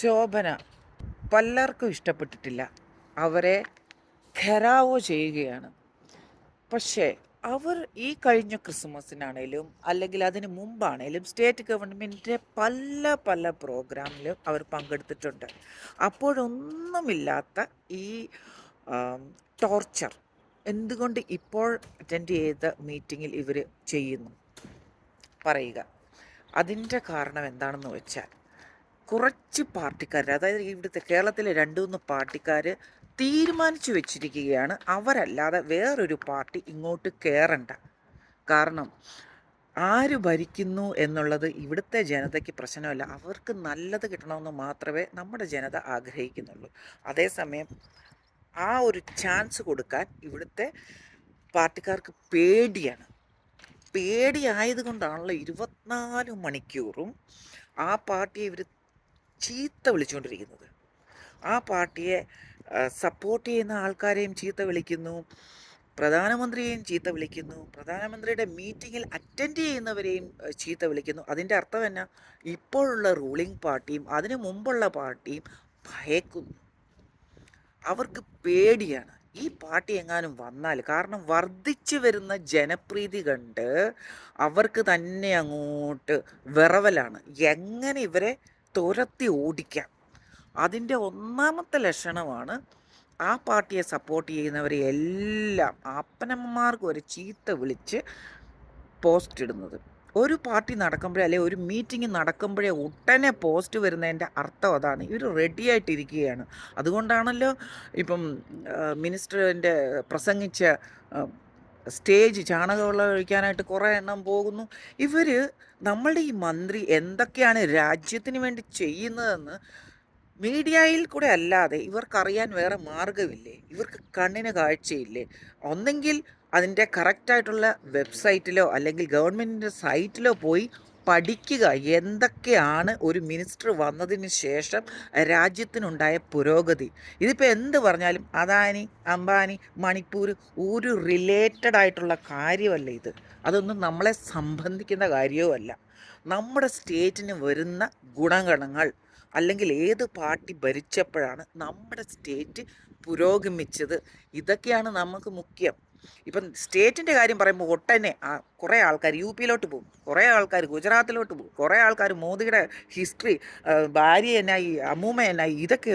ശോഭന പലർക്കും ഇഷ്ടപ്പെട്ടിട്ടില്ല. അവരെ ഖരാവോ ചെയ്യുകയാണ്. പക്ഷേ അവർ ഈ കഴിഞ്ഞ ക്രിസ്മസിനാണേലും അല്ലെങ്കിൽ അതിന് മുമ്പാണേലും സ്റ്റേറ്റ് ഗവൺമെന്റിന്റെ പല പല പ്രോഗ്രാമിലും അവർ പങ്കെടുത്തിട്ടുണ്ട്. അപ്പോഴൊന്നുമില്ലാത്ത ഈ ടോർച്ചർ എന്തുകൊണ്ട് ഇപ്പോൾ അറ്റൻഡ് ചെയ്ത മീറ്റിങ്ങിൽ ഇവർ ചെയ്യുന്നു? പറയുക. അതിന്റെ കാരണം എന്താണെന്ന് വെച്ചാൽ കുറച്ച് പാർട്ടിക്കാർ അതായത് ഇവിടുത്തെ കേരളത്തിലെ രണ്ട് മൂന്ന് പാർട്ടിക്കാർ തീരുമാനിച്ചു വെച്ചിരിക്കുകയാണ്. അവരല്ലാതെ വേറൊരു പാർട്ടി ഇങ്ങോട്ട് കയറണ്ട കാരണം ആര് ഭരിക്കുന്നു എന്നുള്ളത് ഇവിടുത്തെ ജനതയ്ക്ക് പ്രശ്നമല്ല. അവർക്ക് നല്ലത് കിട്ടണമെന്ന് മാത്രമേ നമ്മുടെ ജനത ആഗ്രഹിക്കുന്നുള്ളൂ. അതേസമയം ആ ഒരു ചാൻസ് കൊടുക്കാൻ ഇവിടുത്തെ പാർട്ടിക്കാർക്ക് പേടിയാണ്. പേടിയായതുകൊണ്ടാണല്ലോ ഇരുപത്തിനാല് മണിക്കൂറും ആ പാർട്ടിയെ ഇവർ ചീത്ത വിളിച്ചുകൊണ്ടിരിക്കുന്നത് ആ പാർട്ടിയെ സപ്പോർട്ട് ചെയ്യുന്ന ആൾക്കാരെയും ചീത്ത വിളിക്കുന്നു. പ്രധാനമന്ത്രിയെയും ചീത്ത വിളിക്കുന്നു. പ്രധാനമന്ത്രിയുടെ മീറ്റിങ്ങിൽ അറ്റൻഡ് ചെയ്യുന്നവരെയും ചീത്ത വിളിക്കുന്നു. അതിന്റെ അർത്ഥം എന്നാ? ഇപ്പോഴുള്ള റൂളിംഗ് പാർട്ടിയും അതിനു മുമ്പുള്ള പാർട്ടിയും ഭയക്കുന്നു. അവർക്ക് പേടിയാണ്. ഈ പാർട്ടി എങ്ങാനും വന്നാൽ കാരണം വർദ്ധിച്ചു വരുന്ന ജനപ്രീതി കണ്ട് അവർക്ക് തന്നെ അങ്ങോട്ട് വിറവലാണ്. എങ്ങനെ ഇവരെ തുരത്തി ഓടിക്കാം. അതിന്റെ ഒന്നാമത്തെ ലക്ഷണമാണ് ആ പാർട്ടിയെ സപ്പോർട്ട് ചെയ്യുന്നവരെ എല്ലാം അപ്പനമ്മമാർക്ക് ഒരു ചീത്ത വിളിച്ച് പോസ്റ്റ് ഇടുന്നത്. ഒരു പാർട്ടി നടക്കുമ്പോഴേ അല്ലെ ഒരു മീറ്റിംഗ് നടക്കുമ്പോഴേ ഉടനെ പോസ്റ്റ് വരുന്നതിന്റെ അർത്ഥം അതാണ്. ഇവർ റെഡി ആയിട്ടിരിക്കുകയാണ്. അതുകൊണ്ടാണല്ലോ ഇപ്പം മിനിസ്റ്ററിന്റെ പ്രസംഗിച്ച സ്റ്റേജ് ചാണകവെള്ളം ഒഴിക്കാനായിട്ട് കുറേ എണ്ണം പോകുന്നു. ഇവർ നമ്മളുടെ ഈ മന്ത്രി എന്തൊക്കെയാണ് രാജ്യത്തിന് വേണ്ടി ചെയ്യുന്നതെന്ന് മീഡിയയിൽ കൂടെ അല്ലാതെ ഇവർക്കറിയാൻ വേറെ മാർഗമില്ലേ ഇവർക്ക് കണ്ണിന് കാഴ്ചയില്ലേ? ഒന്നെങ്കിൽ അതിന്റെ കറക്റ്റായിട്ടുള്ള വെബ്സൈറ്റിലോ അല്ലെങ്കിൽ ഗവൺമെന്റിന്റെ സൈറ്റിലോ പോയി പഠിക്കുക. എന്തൊക്കെയാണ് ഒരു മിനിസ്റ്റർ വന്നതിന് ശേഷം രാജ്യത്തിനുണ്ടായ പുരോഗതി? ഇതിപ്പോൾ എന്ത് പറഞ്ഞാലും അദാനി അംബാനി മണിപ്പൂർ ഒരു റിലേറ്റഡ് ആയിട്ടുള്ള കാര്യമല്ല ഇത്. അതൊന്നും നമ്മളെ സംബന്ധിക്കുന്ന കാര്യവുമല്ല. നമ്മുടെ സ്റ്റേറ്റിന് വരുന്ന ഗുണഗണങ്ങൾ അല്ലെങ്കിൽ ഏത് പാർട്ടി ഭരിച്ചപ്പോഴാണ് നമ്മുടെ സ്റ്റേറ്റ് പുരോഗമിച്ചത്? ഇതൊക്കെയാണ് നമുക്ക് മുഖ്യം. ഇപ്പം സ്റ്റേറ്റിന്റെ കാര്യം പറയുമ്പോൾ ഒട്ടനെ ആ കുറേ ആൾക്കാർ യു പിയിലോട്ട് പോകും. കുറേ ആൾക്കാർ ഗുജറാത്തിലോട്ട് പോകും. കുറേ ആൾക്കാർ മോദിയുടെ ഹിസ്റ്ററി ഭാര്യ എന്നായി അമ്മൂമ്മ എന്നായി ഇതൊക്കെ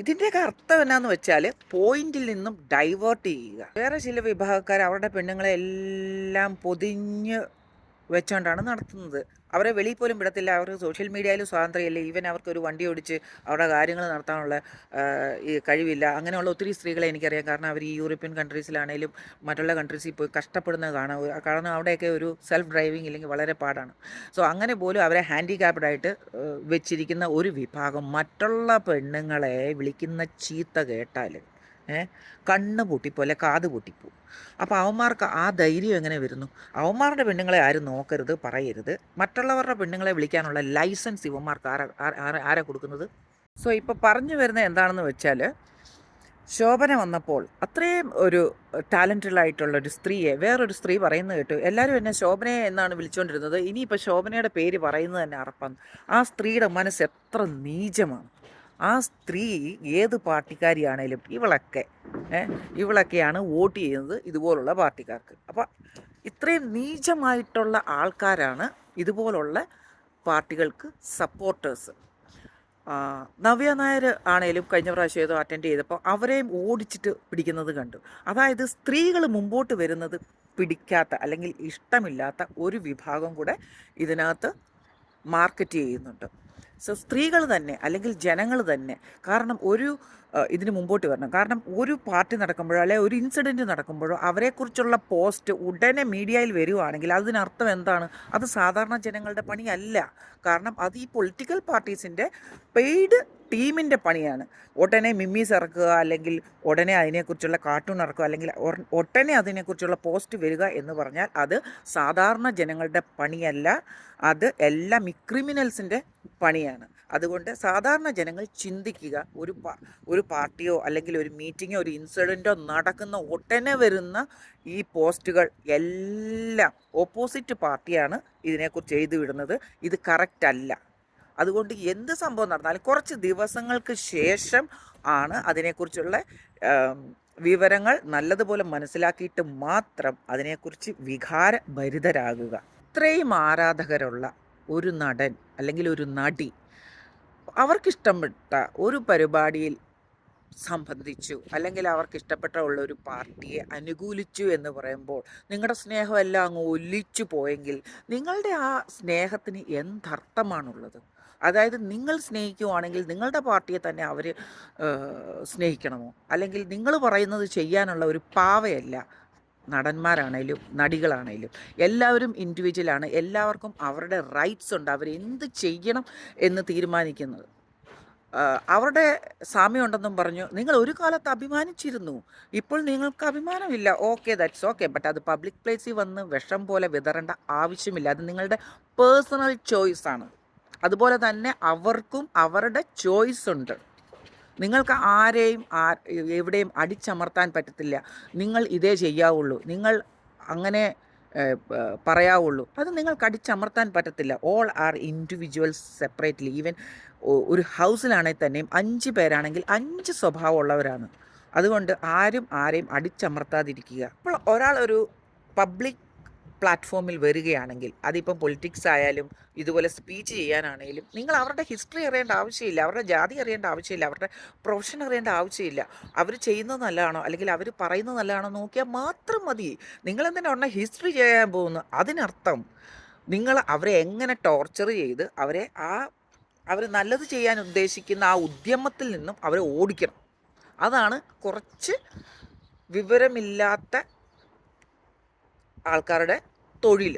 ഇതിന്റെയൊക്കെ അർത്ഥം എന്നാന്ന് വെച്ചാൽ പോയിന്റിൽ നിന്നും ഡൈവേർട്ട് ചെയ്യുക. വേറെ ചില വിഭാഗക്കാർ അവരുടെ പെണ്ണുങ്ങളെ എല്ലാം പൊതിഞ്ഞ് വെച്ചുകൊണ്ടാണ് നടത്തുന്നത്. അവരെ വെളിയിൽ പോലും വിടത്തില്ല. അവർക്ക് സോഷ്യൽ മീഡിയയിലും സ്വാതന്ത്ര്യമില്ല. ഈവൻ അവർക്ക് ഒരു വണ്ടി ഓടിച്ച് അവരുടെ കാര്യങ്ങൾ നടത്താനുള്ള ഈ കഴിവില്ല. അങ്ങനെയുള്ള ഒത്തിരി സ്ത്രീകളെ എനിക്കറിയാം. കാരണം അവർ ഈ യൂറോപ്യൻ കൺട്രീസിലാണേലും മറ്റുള്ള കൺട്രീസിൽ പോയി കഷ്ടപ്പെടുന്നത് കാണാം കാരണം അവിടെയൊക്കെ ഒരു സെൽഫ് ഡ്രൈവിംഗ് ഇല്ലെങ്കിൽ വളരെ പാടാണ്. സോ അങ്ങനെ പോലും അവരെ ഹാൻഡിക്യാപ്ഡായിട്ട് വെച്ചിരിക്കുന്ന ഒരു വിഭാഗം മറ്റുള്ള പെണ്ണുങ്ങളെ വിളിക്കുന്ന ചീത്ത കേട്ടാൽ കണ്ണ് പൊട്ടിപ്പോലെ കാത് പൊട്ടിപ്പോവും അപ്പോൾ അവന്മാർക്ക് ആ ധൈര്യം എങ്ങനെ വരുന്നു? അവന്മാരുടെ പെണ്ണുങ്ങളെ ആരും നോക്കരുത് പറയരുത്. മറ്റുള്ളവരുടെ പെണ്ണുങ്ങളെ വിളിക്കാനുള്ള ലൈസൻസ് ഇവന്മാർക്ക് ആരാ ആരാ- കൊടുക്കുന്നത്? സോ ഇപ്പോൾ പറഞ്ഞു വരുന്നത് എന്താണെന്ന് വെച്ചാൽ ശോഭന വന്നപ്പോൾ അത്രയും ഒരു ടാലന്റഡ് ആയിട്ടുള്ള ഒരു സ്ത്രീയെ വേറൊരു സ്ത്രീ പറയുന്നത് കേട്ടു എല്ലാവരും എന്നെ ശോഭനയെ എന്നാണ് വിളിച്ചുകൊണ്ടിരുന്നത് ഇനിയിപ്പോൾ ശോഭനയുടെ പേര് പറയുന്നത് തന്നെ അറപ്പാണ് ആ സ്ത്രീയുടെ മനസ്സ് എത്ര നീചമാണ്. ആ സ്ത്രീ ഏത് പാർട്ടിക്കാരിയാണേലും ഇവളൊക്കെ ഇവളൊക്കെയാണ് വോട്ട് ചെയ്യുന്നത് ഇതുപോലുള്ള പാർട്ടിക്കാർക്ക്. അപ്പം ഇത്രയും നീചമായിട്ടുള്ള ആൾക്കാരാണ് ഇതുപോലുള്ള പാർട്ടികൾക്ക് സപ്പോർട്ടേഴ്സ്. നവ്യ നായർ ആണേലും കഴിഞ്ഞ പ്രാവശ്യം ഏതോ അറ്റൻഡ് ചെയ്തപ്പോൾ അവരെയും ഓടിച്ചിട്ട് പിടിക്കുന്നത് കണ്ടു. അതായത് സ്ത്രീകൾ മുമ്പോട്ട് വരുന്നത് പിടിക്കാത്ത അല്ലെങ്കിൽ ഇഷ്ടമില്ലാത്ത ഒരു വിഭാഗം കൂടെ ഇതിനകത്ത് മാർക്കറ്റ് ചെയ്യുന്നുണ്ട്. സ്ത്രീകൾ തന്നെ അല്ലെങ്കിൽ ജനങ്ങൾ തന്നെ. കാരണം ഒരു ഇതിന് മുമ്പോട്ട് വരണം. കാരണം ഒരു പാർട്ടി നടക്കുമ്പോഴോ അല്ലെങ്കിൽ ഒരു ഇൻസിഡന്റ് നടക്കുമ്പോഴോ അവരെക്കുറിച്ചുള്ള പോസ്റ്റ് ഉടനെ മീഡിയയിൽ വരുവാണെങ്കിൽ അതിനർത്ഥം എന്താണ്? അത് സാധാരണ ജനങ്ങളുടെ പണിയല്ല. കാരണം അത് ഈ പൊളിറ്റിക്കൽ പാർട്ടീസിന്റെ പെയ്ഡ് ടീമിന്റെ പണിയാണ്. ഉടനെ മിമ്മീസ് ഇറക്കുക അല്ലെങ്കിൽ ഉടനെ അതിനെക്കുറിച്ചുള്ള കാർട്ടൂൺ ഇറക്കുക അല്ലെങ്കിൽ ഉടനെ അതിനെക്കുറിച്ചുള്ള പോസ്റ്റ് വരിക എന്ന് പറഞ്ഞാൽ അത് സാധാരണ ജനങ്ങളുടെ പണിയല്ല. അത് എല്ലാം ക്രിമിനൽസിന്റെ പണിയാണ്. അതുകൊണ്ട് സാധാരണ ജനങ്ങൾ ചിന്തിക്കുക ഒരു ഒരു പാർട്ടിയോ അല്ലെങ്കിൽ ഒരു മീറ്റിങ്ങോ ഒരു ഇൻസിഡന്റോ നടക്കുന്ന ഒട്ടനെ വരുന്ന ഈ പോസ്റ്റുകൾ എല്ലാം ഓപ്പോസിറ്റ് പാർട്ടിയാണ് ഇതിനെക്കുറിച്ച് എഴുതി വിടുന്നത്. ഇത് കറക്റ്റ് അല്ല. അതുകൊണ്ട് എന്ത് സംഭവം നടന്നാലും കുറച്ച് ദിവസങ്ങൾക്ക് ശേഷം ആണ് അതിനെക്കുറിച്ചുള്ള വിവരങ്ങൾ നല്ലതുപോലെ മനസ്സിലാക്കിയിട്ട് മാത്രം അതിനെക്കുറിച്ച് വികാരഭരിതരാകുക. ഇത്രയും ആരാധകരുള്ള ഒരു നടൻ അല്ലെങ്കിൽ ഒരു നടി അവർക്കിഷ്ടപ്പെട്ട ഒരു പരിപാടിയിൽ സംബന്ധിച്ചു അല്ലെങ്കിൽ അവർക്ക് ഇഷ്ടപ്പെട്ട ഉള്ള ഒരു പാർട്ടിയെ അനുകൂലിച്ചു എന്ന് പറയുമ്പോൾ നിങ്ങളുടെ സ്നേഹമെല്ലാം അങ്ങ് ഒലിച്ചു പോയെങ്കിൽ നിങ്ങളുടെ ആ സ്നേഹത്തിന് എന്തർത്ഥമാണുള്ളത്? അതായത് നിങ്ങൾ സ്നേഹിക്കുവാണെങ്കിൽ നിങ്ങളുടെ പാർട്ടിയെ തന്നെ അവർ സ്നേഹിക്കണമോ? അല്ലെങ്കിൽ നിങ്ങൾ പറയുന്നത് ചെയ്യാനുള്ള ഒരു പാവയല്ല. നടന്മാരാണേലും നടികളാണേലും എല്ലാവരും ഇൻഡിവിജ്വലാണ് എല്ലാവർക്കും അവരുടെ റൈറ്റ്സ് ഉണ്ട്. അവർ എന്ത് ചെയ്യണം എന്ന് തീരുമാനിക്കുന്നത്. അവരുടെ സാമ്യമുണ്ടെന്നും പറഞ്ഞു. നിങ്ങൾ ഒരു കാലത്ത് അഭിമാനിച്ചിരുന്നു. ഇപ്പോൾ നിങ്ങൾക്ക് അഭിമാനമില്ല. ഓക്കെ ദാറ്റ്സ് ഓക്കെ ബട്ട് അത് പബ്ലിക് പ്ലേസിൽ വന്ന് വിഷം പോലെ വിതറേണ്ട ആവശ്യമില്ല. അത് നിങ്ങളുടെ പേഴ്സണൽ ചോയ്സാണ് അതുപോലെ തന്നെ അവർക്കും അവരുടെ ചോയ്സ് ഉണ്ട്. നിങ്ങൾക്ക് ആരെയും എവിടെയും അടിച്ചമർത്താൻ പറ്റത്തില്ല. നിങ്ങൾ ഇതേ ചെയ്യാവുള്ളൂ. നിങ്ങൾ അങ്ങനെ പറയാവുള്ളൂ. അത് നിങ്ങൾക്ക് അടിച്ചമർത്താൻ പറ്റത്തില്ല. All are individuals separately even ഒരു ഹൗസിലാണെങ്കിൽ തന്നെയും അഞ്ച് പേരാണെങ്കിൽ അഞ്ച് സ്വഭാവമുള്ളവരാണ് അതുകൊണ്ട് ആരും ആരെയും അടിച്ചമർത്താതിരിക്കുക. അപ്പോൾ ഒരാൾ ഒരു പബ്ലിക് പ്ലാറ്റ്ഫോമിൽ വരികയാണെങ്കിൽ അതിപ്പം പൊളിറ്റിക്സ് ആയാലും ഇതുപോലെ സ്പീച്ച് ചെയ്യാനാണെങ്കിലും നിങ്ങൾ അവരുടെ ഹിസ്റ്ററി അറിയേണ്ട ആവശ്യമില്ല അവരുടെ ജാതി അറിയേണ്ട ആവശ്യമില്ല അവരുടെ പ്രൊഫഷൻ അറിയേണ്ട ആവശ്യമില്ല. അവർ ചെയ്യുന്നത് നല്ലതാണോ അല്ലെങ്കിൽ അവർ പറയുന്നത് നല്ലതാണോ നോക്കിയാൽ മാത്രം മതി. നിങ്ങൾ എന്തിനാ ഉടനെ ഹിസ്റ്ററി ചെയ്യാൻ പോകുന്നു അതിനർത്ഥം നിങ്ങൾ അവരെ എങ്ങനെ ടോർച്ചർ ചെയ്ത് അവരെ ആ അവർ നല്ലത് ചെയ്യാൻ ഉദ്ദേശിക്കുന്ന ആ ഉദ്യമത്തിൽ നിന്നും അവരെ ഓടിക്കണം. അതാണ് കുറച്ച് വിവരമില്ലാത്ത ആൾക്കാരുടെ തൊഴിൽ